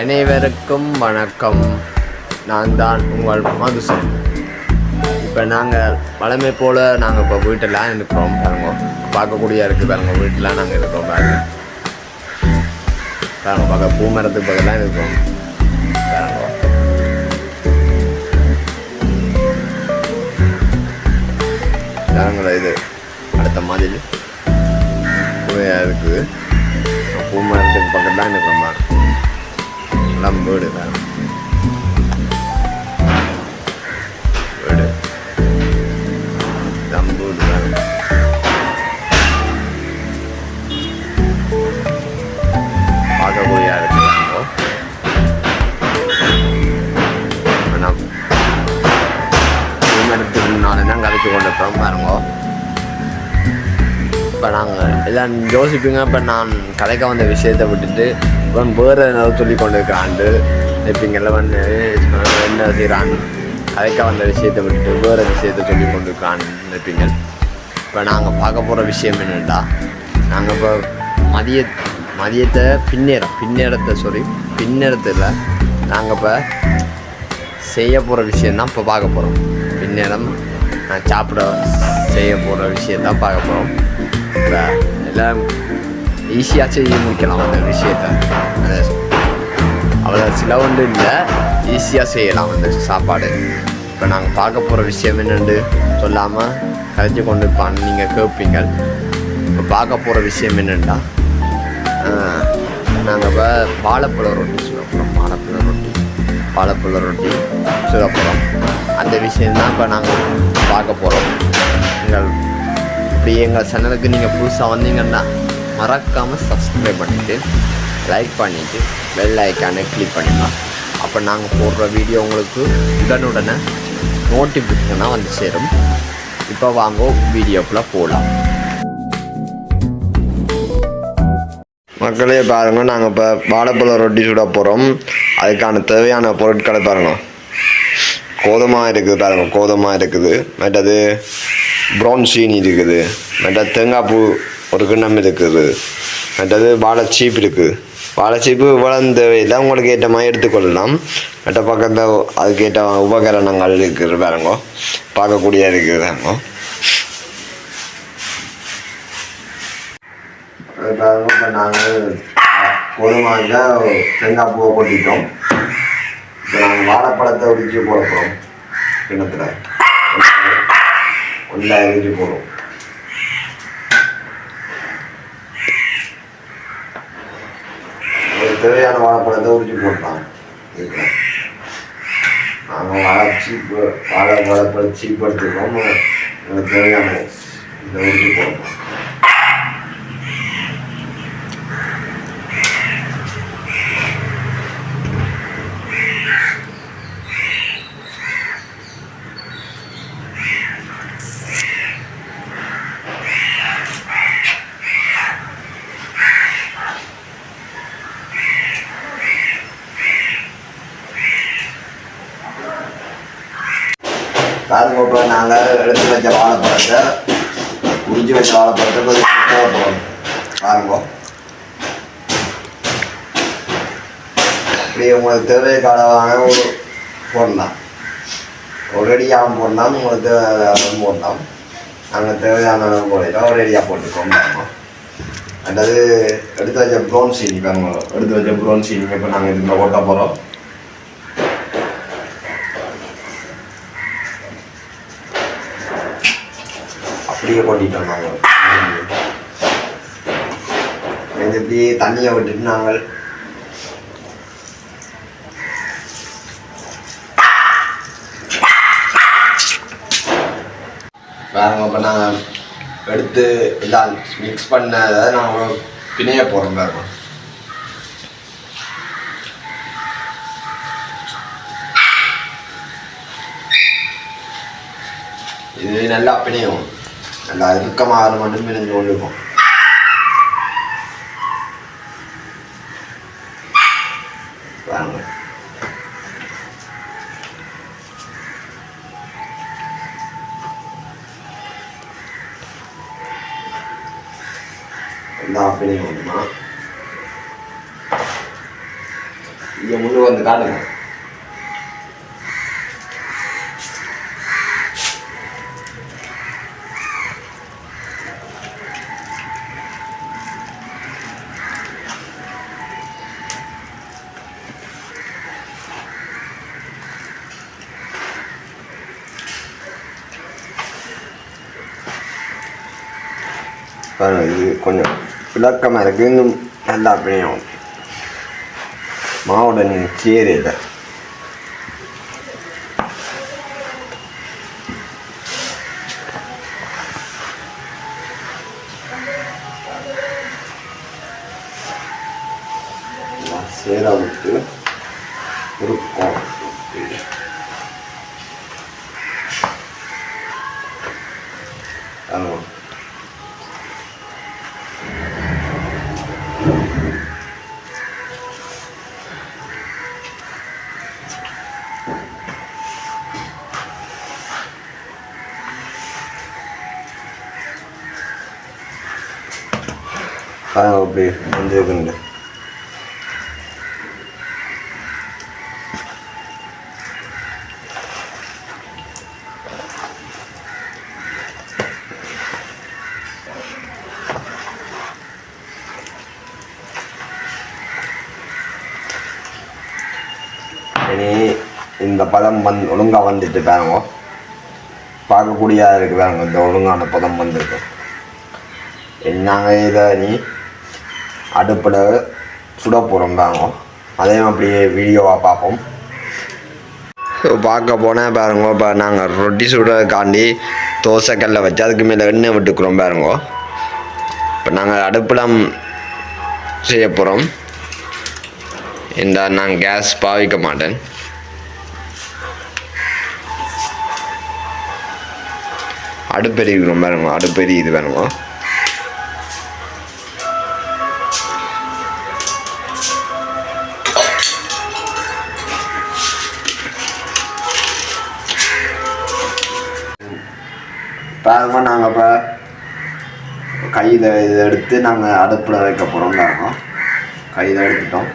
அனைவருக்கும் வணக்கம். நான் தான் உங்கள் மதுசன். இப்போ நாங்கள் வளமை போல் நாங்கள் இப்போ வீட்டெல்லாம் இருக்கிறோம் பாருங்க. பார்க்கக்கூடிய இருக்குது பாருங்க வீட்டெலாம் நாங்கள் இருக்கிறோம் பாருங்க. பாருங்க பார்க்க பூ மரத்துக்கு பக்கம்லாம் இருக்கிறோம் பாருங்க. பாருங்களா இது அடுத்த மாதிரி. இருக்குது. பூ மரத்துக்கு பக்கத்தில் தான் இருக்கிற மாதிரி நம் வீடு வேறு வீடு. இதான் வீடு வேறு பார்க்கக்கூடிய இருக்கிறாங்க. தான் கதைச்சு கொண்டு பாருங்க. இப்போ நாங்கள் எல்லாம் யோசிப்பீங்க இப்போ நான் கதைக்க வந்த விஷயத்தை விட்டுட்டு இப்போ வேறு ஏதாவது சொல்லி கொண்டு இப்போ நினைப்பீங்கள்ல வந்து என்ன செய்கிறான் அதுக்காக அந்த விஷயத்தை விட்டு வேறு விஷயத்தை சொல்லி கொண்டு இருக்கிறான்னு நினைப்பீங்க இப்போ நாங்கள் பார்க்க போகிற விஷயம் என்னென்னா நாங்கள் இப்போ மதிய மதியத்தை பின்னேறம் பின்னேரத்தை சாரி பின்னேரத்தில் நாங்கள் இப்போ செய்ய போகிற விஷயந்தான் இப்போ பார்க்க போகிறோம் பின்னேரம் நான் சாப்பிட செய்ய போகிற விஷயந்தான் பார்க்க போகிறோம் இப்போ எல்லாம் ஈஸியாக செய்ய முடிக்கலாம் அந்த விஷயத்த. அவ்வளோ அவ்வளோ சிலவுண்டு இல்லை. ஈஸியாக செய்யலாம் அந்த சாப்பாடு. இப்போ நாங்கள் பார்க்க போகிற விஷயம் என்னென்று சொல்லாமல் கதைச்சு கொண்டு இப்போ நீங்கள் கேட்பீங்க. இப்போ பார்க்க போகிற விஷயம் என்னென்னா நாங்கள் இப்போ வாழைப்பழ ரொட்டி சொல்ல போகிறோம் வாழைப்பழ ரொட்டி. வாழைப்பழ ரொட்டி சுட போகிறோம் அந்த விஷயந்தான் இப்போ நாங்கள் பார்க்க போகிறோம் எங்கள் இப்படி எங்கள் சேனலுக்கு நீங்கள் புதுசாக வந்தீங்கன்னா மறக்காமல் சப்ஸ்கிரைப் பண்ணிவிட்டு லைக் பண்ணிவிட்டு பெல் ஐக்கானை கிளிக் பண்ணிடலாம் அப்போ நாங்கள் போடுற வீடியோ உங்களுக்கு உடனுடனே நோட்டிஃபிகேஷனாக வந்து சேரும். இப்போ வாங்க வீடியோக்குள்ளே போகலாம் மக்களே பாருங்கள் நாங்கள் இப்போ வாழைப்பழ ரொட்டி சுட போகிறோம் அதுக்கான தேவையான பொருட்களை பாருங்கள் கோதுமா இருக்குது பாருங்கள் கோதுமா இருக்குது. மற்றது ப்ரௌன் சீனி இருக்குது. மற்ற தேங்காய் பூ ஒரு கிண்ணம் இருக்குது. அடுத்தது வாழைச்சீப்பு இருக்குது வாழைச்சீப்பு இவ்வளோ இதான் உங்களுக்கு ஏற்ற மாதிரி எடுத்துக்கொள்ளலாம். மற்ற பக்கத்தில் அதுக்கேற்ற உபகரணங்கள் இருக்குது பாருங்கோ. பார்க்கக்கூடிய இருக்குது அதுக்காக இப்போ நாங்கள் கோதுமாவில் தேங்காய் பூவை கொட்டிட்டோம். இப்போ நாங்கள் வாழைப்பழத்தை உரிச்சு போட போகிறோம் கிணத்துல ஒன்றா எரிஞ்சு போடுவோம். தேவையான வாழைப்பழத்தை உரிச்சு போடலாம் நாங்கள் வாழை சீப்பு வாழை வாழைப்பழம் சீப் எங்களுக்கு தேவையான இதை உரிச்சு போட்டோம் பாருங்க நாங்கள் எடுத்து வச்ச வாழைப்பழத்தை உறிஞ்சி வச்ச வாழைப்பழத்தை கொஞ்சம் போடுறோம் பாருங்க. இப்படி உங்களுக்கு தேவை காலமாக ஒரு போடலாம். ஒரு ரெடியாக போடலாம் உங்களுக்கு தேவையான போடலாம். நாங்கள் தேவையான போடலாம் ஒரு ரெடியாக போட்டுக்கோம் பாருங்க அதாவது எடுத்து வச்ச ப்ரௌன் சீனி பாருங்க. எடுத்து வச்ச ப்ரௌன் சீனி இப்போ நாங்கள் இதுக்குள்ள ஓட்ட போகிறோம் அதிக கொட்டிட்டோம் நாங்கள் இது இப்படியே தண்ணியை விட்டுட்டு நாங்கள் பாருங்க இப்போ நாங்கள் எடுத்து இதால் மிக்ஸ் பண்ணதை நாங்கள் பிணைய போகிறோம் பாருங்க. இது நல்லா பிணையும். நல்லா இறுக்கமாக மட்டும் பிணைஞ்சு கொண்டு இருக்கும் பாருங்க எல்லா பிணையும் இங்கே முன்னு வந்து காட்டுங்க பாருங்க இது கொஞ்சம் விளக்கமாக இருக்குது இன்னும் நல்லா பிணையும் மாவோட நீங்கள் சேரையில் சேர விட்டு இருக்கும் அப்படி வந்துருக்குண்டு இனி இந்த பதம் வந்து ஒழுங்காக வந்துட்டு பாருங்க. பார்க்கக்கூடியதாக இருக்குது பாருங்க இந்த ஒழுங்கான பதம் வந்திருக்கு. நாங்கள் இதை நீ அடுப்பில் சுட போகிறோம் அதையும் அப்படியே வீடியோவாக பார்ப்போம். பார்க்க போனால் பாருங்க இப்போ நாங்கள் ரொட்டி சுடுறதுக்காண்டி தோசைக்கல்ல வச்சு அதுக்கு மேலே எண்ணெய் விட்டுக்கிறோம் பாருங்க. இப்போ நாங்கள் அடுப்பில் செய்ய போகிறோம் இந்த நான் கேஸ் பாவிக்க மாட்டேன். அடுப்பெரிக்கிறோம் பாருங்க அடுப்பெரி இது வேணுமா பாருங்க நாங்கள் இப்போ கையில் இதை எடுத்து நாங்கள் அடுப்பில் வைக்க போகிறோம் பாருங்க கையில் எடுத்துட்டோம்.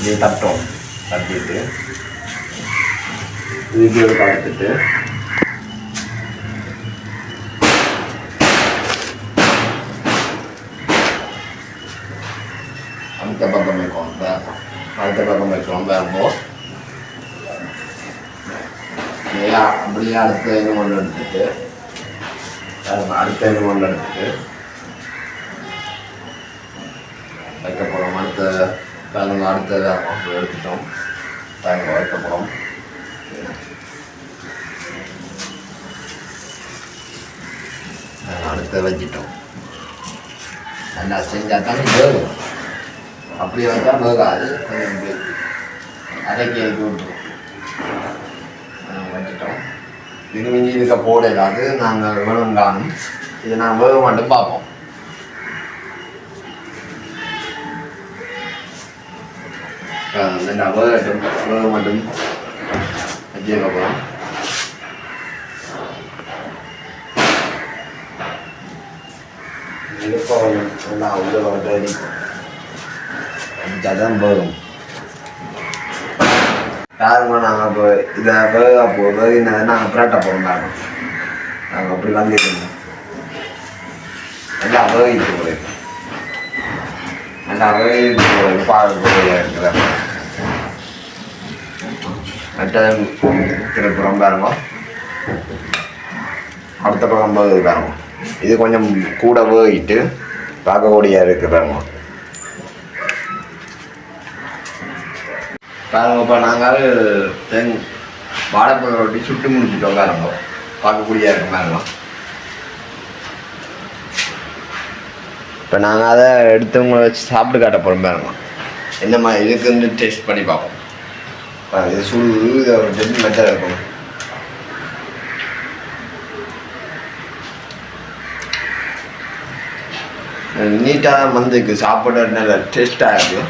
இது தட்டோம் தட்டிட்டு. இதுக்கு ஒரு கலத்துட்டு அடுத்த பக்கம் வைக்கும் அடுத்த பக்கம் வைக்கிறோம் பாருங்க அப்படியே அப்படியே அடுத்த இது ஒன்று எடுத்துட்டு அடுத்த இது ஒன்று எடுத்துட்டு. வைக்க போகிறோம் அடுத்த பாருங்க அடுத்த எடுத்துட்டோம். பாருங்க வைக்க போகிறோம் அடுத்த வச்சிட்டோம் நல்லா செஞ்சால் தான் வேகும். அப்படியே வந்தால் வேகாது. கொஞ்சம் அரைக்கி விட்டுரும் ஆ, வச்சிட்டோம் இது மிஞ்சி இருக்க போடல அது நாங்கள் வேணும் காணும் இது நாங்கள் வேக மட்டும் பார்ப்போம் நல்லா வேகட்டும் வேக மட்டும் வச்சுக்க போகிறோம் இப்போ நல்லா உள்ள வந்து அடிக்கும் அடிச்சாதான் வேகும் யாருங்க நாங்கள் இப்போ இதை வேக போ வேகினதை நாங்கள் புரட்ட போகிறோம் நாங்கள் நாங்கள் அப்படி வந்துருக்கோம் நல்லா வேகிட்டு போகிறேன் நல்லா வேகிட்டு போகிறேன் பார்க்க போகிறேன் இருக்கிற அடுத்தது திருப்புறம் பாருங்க. அடுத்த பக்கம் வேகுது பாருங்க. இது கொஞ்சம் கூட வேகிட்டு பார்க்கக்கூடிய இருக்கு பாருங்க இப்போ நாங்கள் தென் வாழைப்பழம் ரொட்டி சுட்டு முடிச்சுட்டோம் பாருங்க பார்க்கக்கூடிய இருக்கு மாதிரிலாம் இப்போ நாங்கள் அதை எடுத்து உங்களை வச்சு சாப்பிட்டு காட்ட போகிறோம் பாருங்க. என்னம்மா இதுக்கு வந்து டேஸ்ட் பண்ணி பார்ப்போம். இது சுடு இது ஒரு டெஸ்ட் மெத்தடாக இருக்கும். நீட்டாக வந்துக்கு சாப்பிட நல்ல டேஸ்ட்டாக இருக்குது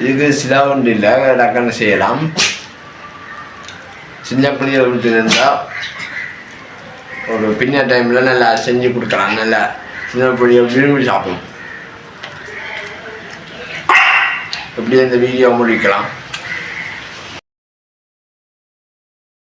இதுக்கு சிலா ஒன்று இல்லை டக்குன்னு செய்யலாம். சின்ன பிள்ளைகள் வீட்டில் இருந்தால் ஒரு பின்ன டைமில் நல்லா செஞ்சு கொடுக்கலாம். நல்லா சின்ன பிள்ளைகள் விரும்பி சாப்பிடும் இப்படி இந்த வீடியோ முடிக்கலாம்.